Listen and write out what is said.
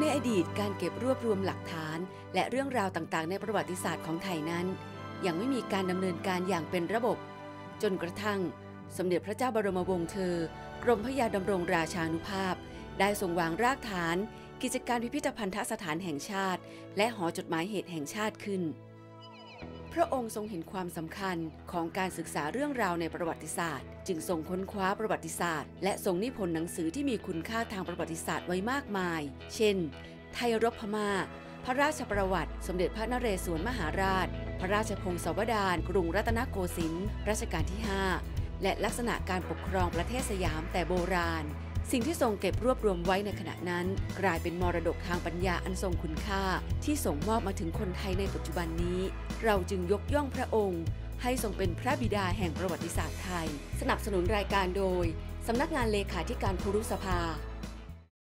ในอดีตการเก็บรวบรวมหลักฐาน และเรื่องราวต่างๆ ในประวัติศาสตร์ของไทยนั้น ยังไม่มีการดำเนินการอย่างเป็นระบบ จนกระทั่ง สมเด็จพระเจ้าบรมวงศ์เธอ กรมพระยาดำรงราชานุภาพ ได้ทรงวางรากฐาน กิจการพิพิธภัณฑสถานแห่งชาติ และหอจดหมายเหตุแห่งชาติขึ้น พระองค์ทรงเห็นความสำคัญของการศึกษาเรื่องราวในประวัติศาสตร์ จึงทรงค้นคว้าประวัติศาสตร์ และทรงนิพนธ์หนังสือที่มีคุณค่าทางประวัติศาสตร์ไว้มากมาย เช่น ไทยรบพมา่า พระราชประวัติ สมเด็จพระนเรศวรมหาราช พระราชพงศาวดารกรุงรัตนโกสินทร์รัชกาลที่ 5 และลักษณะการปกครองประเทศสยามแต่โบราณ สิ่งที่ทรงเก็บรวบรวมไว้ในขณะนั้น กลายเป็นมรดกทางปัญญาอันทรงคุณค่า ที่ส่งมอบมาถึงคนไทยในปัจจุบันนี้ เราจึงยกย่องพระองค์ ให้ทรงเป็นพระบิดาแห่งประวัติศาสตร์ไทย สนับสนุนรายการโดย สำนักงานเลขาธิการครุสภา